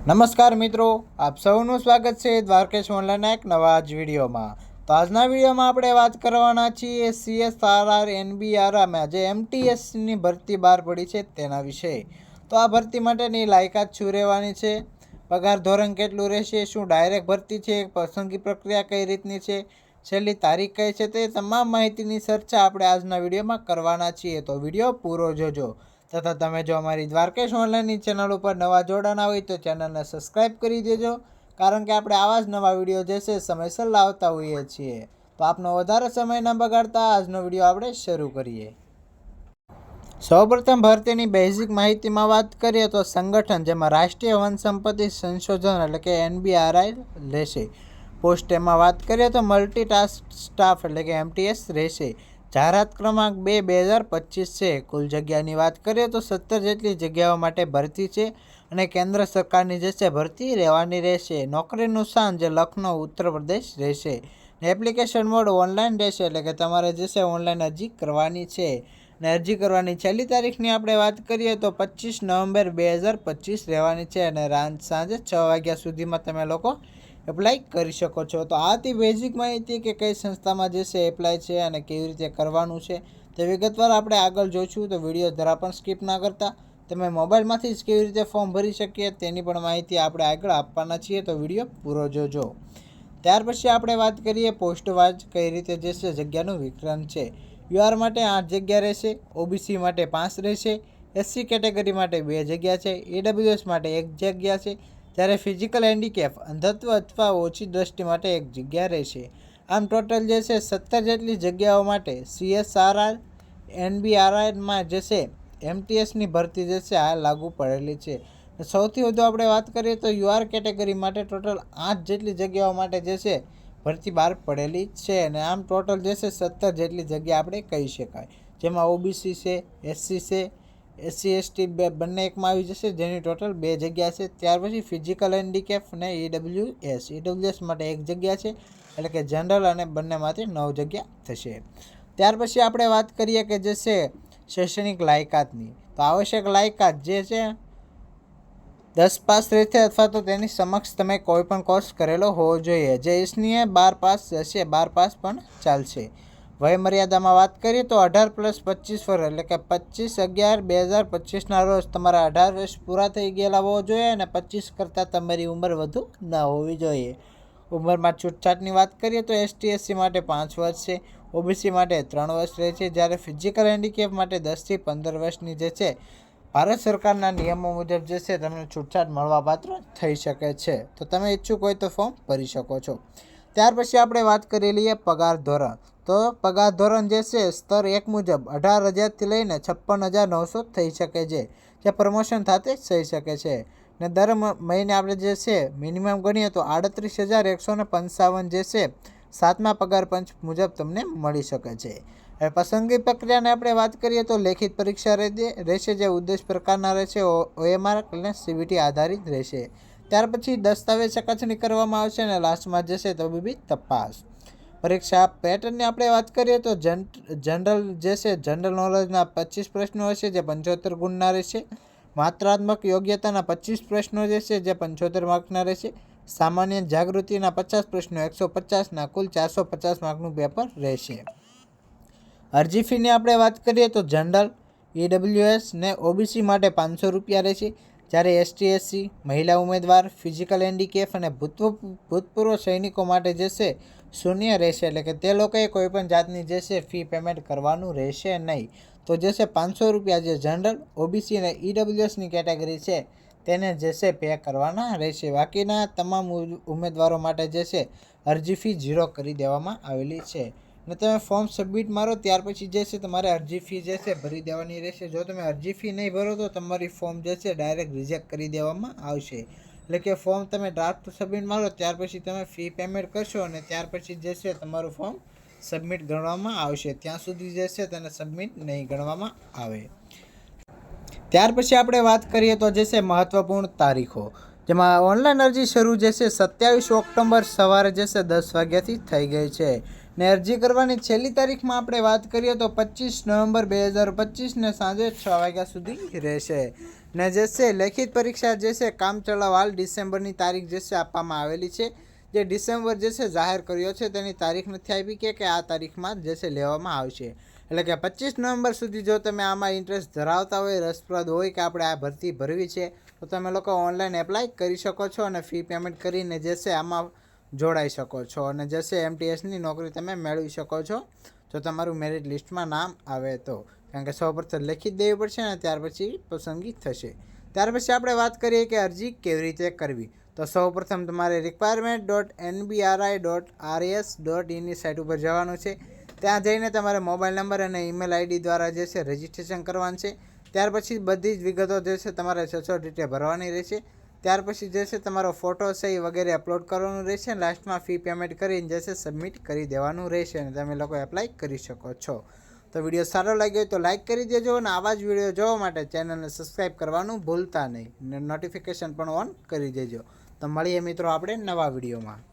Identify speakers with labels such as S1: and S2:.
S1: નમસ્કાર મિત્રો, આપ સૌનું સ્વાગત છે દ્વારકેશ ઓનલાઈનના એક નવા જ વિડીયોમાં. તો આજના વિડીયોમાં આપણે વાત કરવાના છીએ સીએસઆરઆર એનબીઆરમાં જે એમટીએસની ભરતી બહાર પડી છે તેના વિશે. તો આ ભરતી માટેની લાયકાત શું રહેવાની છે? પગાર ધોરણ કેટલું રહેશે? શું ડાયરેક્ટ ભરતી છે? પસંદગી પ્રક્રિયા કઈ રીતની છે? છેલ્લી તારીખ કઈ છે? તે તમામ માહિતીની ચર્ચા આપણે આજના વિડીયોમાં કરવાના છીએ. તો વીડિયો પૂરો જોજો. તથા તમે જો અમારી દ્વારકેશ ઓનલાઈનની ચેનલ ઉપર નવા જોડાના હોય તો ચેનલને સબસ્ક્રાઈબ કરી દેજો, કારણ કે આપણે આવા જ નવા વીડિયો જે છે સમયસર લાવતા હોઈએ છીએ. તો આપનો વધારે સમય ન બગાડતા આજનો વીડિયો આપણે શરૂ કરીએ. સૌપ્રથમ ભરતીની બેઝિક માહિતીમાં વાત કરીએ તો સંગઠન, જેમાં રાષ્ટ્રીય વન સંપત્તિ સંશોધન એટલે કે એનબીઆરઆઈ રહેશે. પોસ્ટ એમાં વાત કરીએ તો મલ્ટીટાસ્ક સ્ટાફ એટલે કે એમટીએસ રહેશે. જાહેરાત ક્રમાંક બે બે હજાર પચીસ છે. કુલ જગ્યાની વાત કરીએ તો સત્તર જેટલી જગ્યાઓ માટે ભરતી છે અને કેન્દ્ર સરકારની જે છે ભરતી રહેવાની રહેશે. નોકરીનું સ્થાન જે લખનૌ ઉત્તર પ્રદેશ રહેશે. એપ્લિકેશન મોડ ઓનલાઈન રહેશે એટલે કે તમારે જે છે ઓનલાઈન અરજી કરવાની છે. અને અરજી કરવાની છેલ્લી તારીખની આપણે વાત કરીએ તો પચીસ નવેમ્બર બે હજાર પચીસ રહેવાની છે અને સાંજે છ વાગ્યા સુધીમાં તમે લોકો એપ્લાય કરી શકો છો. તો આ હતી બેઝિક માહિતી કે કઈ સંસ્થામાં જે છે એપ્લાય છે અને કેવી રીતે કરવાનું છે તે વિગતવાર આપણે આગળ જોઈશું. તો વીડિયો જરા પણ સ્કીપ ના કરતા. તમે મોબાઈલમાંથી જ કેવી રીતે ફોર્મ ભરી શકીએ તેની પણ માહિતી આપણે આગળ આપવાના છીએ. તો વીડિયો પૂરો જોજો. ત્યાર પછી આપણે વાત કરીએ પોસ્ટ વાઇઝ કઈ રીતે જે છે જગ્યાનું વિતરણ છે. યુઆર માટે આઠ જગ્યા રહેશે, ઓબીસી માટે પાંચ રહેશે, એસસી કેટેગરી માટે બે જગ્યા છે, એડબ્લ્યુએસ માટે એક જગ્યા છે જ્યારે ફિઝિકલ હેન્ડીકેપ અંધત્વ અથવા ઓછી દ્રષ્ટિ માટે એક જગ્યા રહેશે. આમ ટોટલ જે છે સત્તર જેટલી જગ્યાઓ માટે સીએસઆરઆર એનબીઆરઆરમાં જે છે એમટીએસની ભરતી જે છે આ લાગુ પડેલી છે. સૌથી વધુ આપણે વાત કરીએ તો યુઆર કેટેગરી માટે ટોટલ આઠ જેટલી જગ્યાઓ માટે જે છે ભરતી બહાર પડેલી છે અને આમ ટોટલ જે છે સત્તર જેટલી જગ્યા આપણે કહી શકાય. જેમાં ઓબીસી છે એસસી છે એસસી, એસટી બે બંને એકમાં આવી જશે, જેની ટોટલ બે જગ્યા છે. ત્યાર પછી ફિઝિકલ હેન્ડીકેપ અને ઈડબ્લ્યુ એસ. ઈડબ્લ્યુએસ માટે એક જગ્યા છે, એટલે કે જનરલ અને બંનેમાંથી નવ જગ્યા થશે. ત્યાર પછી આપણે વાત કરીએ કે જે છે શૈક્ષણિક લાયકાતની. તો આવશ્યક લાયકાત જે છે, દસ પાસ રહેશે અથવા તો તેની સમક્ષ તમે કોઈ પણ કોર્સ કરેલો હોવો જોઈએ. જે ઈસનીએ બાર પાસ જશે બાર પાસ પણ ચાલશે. વય મર્યાદામાં વાત કરીએ તો અઢાર પ્લસ પચીસ વર્ષ, એટલે કે પચીસ અગિયાર બે હજાર પચીસના રોજ તમારા અઢાર વર્ષ પૂરા થઈ ગયેલા હોવા જોઈએ અને પચીસ કરતાં તમારી ઉંમર વધુ ન હોવી જોઈએ. ઉંમરમાં છૂટછાટની વાત કરીએ તો એસટી એસસી માટે પાંચ વર્ષ છે ઓબીસી માટે ત્રણ વર્ષ રહે છે, જ્યારે ફિઝિકલ હેન્ડીકેપ માટે દસથી પંદર વર્ષની જે છે, ભારત સરકારના નિયમો મુજબ જે છે, તમને છૂટછાટ મળવાપાત્ર થઈ શકે છે. તો તમે ઈચ્છુક હોય તો ફોર્મ ભરી શકો છો. ત્યાર પછી આપણે વાત કરી લઈએ પગાર ધોરણ. તો પગાર ધોરણ જે છે, સ્તર એક મુજબ અઢાર હજારથી લઈને છપ્પન હજાર નવસો થઈ શકે છે, જે પ્રમોશન થતે થઈ શકે છે. ને દર મહિને આપણે જે છે મિનિમમ ગણીએ તો આડત્રીસ હજાર એકસો ને પંચાવન જે છે, સાતમા પગાર પંચ મુજબ તમને મળી શકે છે. હવે પસંદગી પ્રક્રિયાને આપણે વાત કરીએ તો લેખિત પરીક્ષા રહેશે જે ઉદ્દેશ પ્રકારના રહેશે ઓએમઆર અને સીવીટી આધારિત રહેશે. ત્યાર પછી દસ્તાવેજ ચકાસણી કરવામાં આવશે અને લાસ્ટમાં જશે તબીબી તપાસ. પરીક્ષા પેટર્નની આપણે વાત કરીએ તો જન, જનરલ જે છે, જનરલ નોલેજના પચીસ પ્રશ્નો હશે જે પંચોતેર ગુણના રહેશે. માત્રાત્મક યોગ્યતાના પચીસ પ્રશ્નો જે છે, જે પંચોતેર માર્કના રહેશે. સામાન્ય જાગૃતિના પચાસ પ્રશ્નો એકસો પચાસના કુલ ચારસો પચાસ માર્કનું પેપર રહેશે. અરજી ફીની આપણે વાત કરીએ તો જનરલ ઈડબ્લ્યુએસ ને ઓબીસી માટે પાંચસો રૂપિયા રહેશે. જ્યારે એસટી એસસી મહિલા ઉમેદવાર, ફિઝિકલ હેન્ડીકેપ અને ભૂતપૂર્વ ભૂતપૂર્વ સૈનિકો માટે જે છે શૂન્ય રહેશે એટલે કે તે લોકોએ કોઈ પણ જાતની જે છે ફી પેમેન્ટ કરવાનું રહેશે નહીં. તો જે છે પાંચસો રૂપિયા જે જનરલ ઓબીસી અને ઈડબ્લ્યુએસની કેટેગરી છે, તેને જે છે પે કરવાના રહેશે. બાકીના તમામ ઉમેદવારો માટે જે છે અરજી ફી ઝીરો કરી દેવામાં આવેલી છે. ને તમે ફોર્મ સબમિટ મારો, ત્યાર પછી જે છે તમારે અરજી ફી જે છે ભરી દેવાની રહેશે. જો તમે અરજી ફી નહીં ભરો તો તમારી ફોર્મ જે છે ડાયરેક્ટ રિજેક્ટ કરી દેવામાં આવશે. એટલે કે ફોર્મ તમે ડ્રાફ્ટ સબમિટ મારો, ત્યાર પછી તમે ફી પેમેન્ટ કરશો અને ત્યાર પછી જે છે તમારું ફોર્મ સબમિટ ગણવામાં આવશે. ત્યાં સુધી જે છે તેને સબમિટ નહીં ગણવામાં આવે. ત્યાર પછી આપણે વાત કરીએ તો જે છે મહત્વપૂર્ણ તારીખો. જેમાં ઓનલાઈન અરજી શરૂ જે છે સત્યાવીસ ઓક્ટોબર સવારે જે છે દસ વાગ્યાથી થઈ ગઈ છે. ને અરજી કરવાની છેલ્લી તારીખમાં આપણે વાત કરીએ તો પચીસ નવેમ્બર બે હજાર પચીસને સાંજે છ વાગ્યા સુધી રહેશે. ને જે છે લેખિત પરીક્ષા જે છે કામચલાઉ હાલ ડિસેમ્બરની તારીખ જે છે આપવામાં આવેલી છે. જે ડિસેમ્બર જે છે જાહેર કર્યો છે તેની તારીખ નથી આપી કે કે આ તારીખમાં જે છે લેવામાં આવશે. એટલે કે પચીસ નવેમ્બર સુધી જો તમે આમાં ઇન્ટરેસ્ટ ધરાવતા હોય, રસપ્રદ હોય કે આપણે આ ભરતી ભરવી છે, તો તમે લોકો ઓનલાઈન એપ્લાય કરી શકો છો અને ફી પેમેન્ટ કરીને જે છે આમાં જોડાઈ શકો છો. અને જશે એમટીએસની નોકરી તમે મેળવી શકો છો. જો તમારું મેરિટ લિસ્ટમાં નામ આવે તો. કારણ કે સૌપ્રથમ જ દેવી પડશે અને ત્યાર પછી પસંદગી થશે. ત્યાર પછી આપણે વાત કરીએ કે અરજી કેવી રીતે કરવી. તો સૌપ્રથમ તમારે requirement dot NBRI dot RS dot ઇનની site ઉપર જવાનું છે. ત્યાં જઈને તમારે મોબાઈલ નંબર અને ઈમેલ આઈડી દ્વારા જે છે રજિસ્ટ્રેશન કરવાનું છે. ત્યાર પછી બધી જ વિગતો જે છે તમારે સચોટ રીતે ભરવાની રહેશે. ત્યાર પછી જે છે તમારો ફોટો છે એ વગેરે અપલોડ કરવાનું રહેશે. અને લાસ્ટમાં ફી પેમેન્ટ કરીને જે છે સબમિટ કરી દેવાનું રહેશે અને તમે લોકો એપ્લાય કરી શકો છો. તો વીડિયો સારો લાગ્યો તો લાઇક કરી દેજો અને આવા જ વીડિયો જોવા માટે ચેનલને સબસ્ક્રાઈબ કરવાનું ભૂલતા નહીં. ને નોટિફિકેશન પણ ઓન કરી દેજો. તો મળીએ મિત્રો આપણે નવા વિડીયોમાં.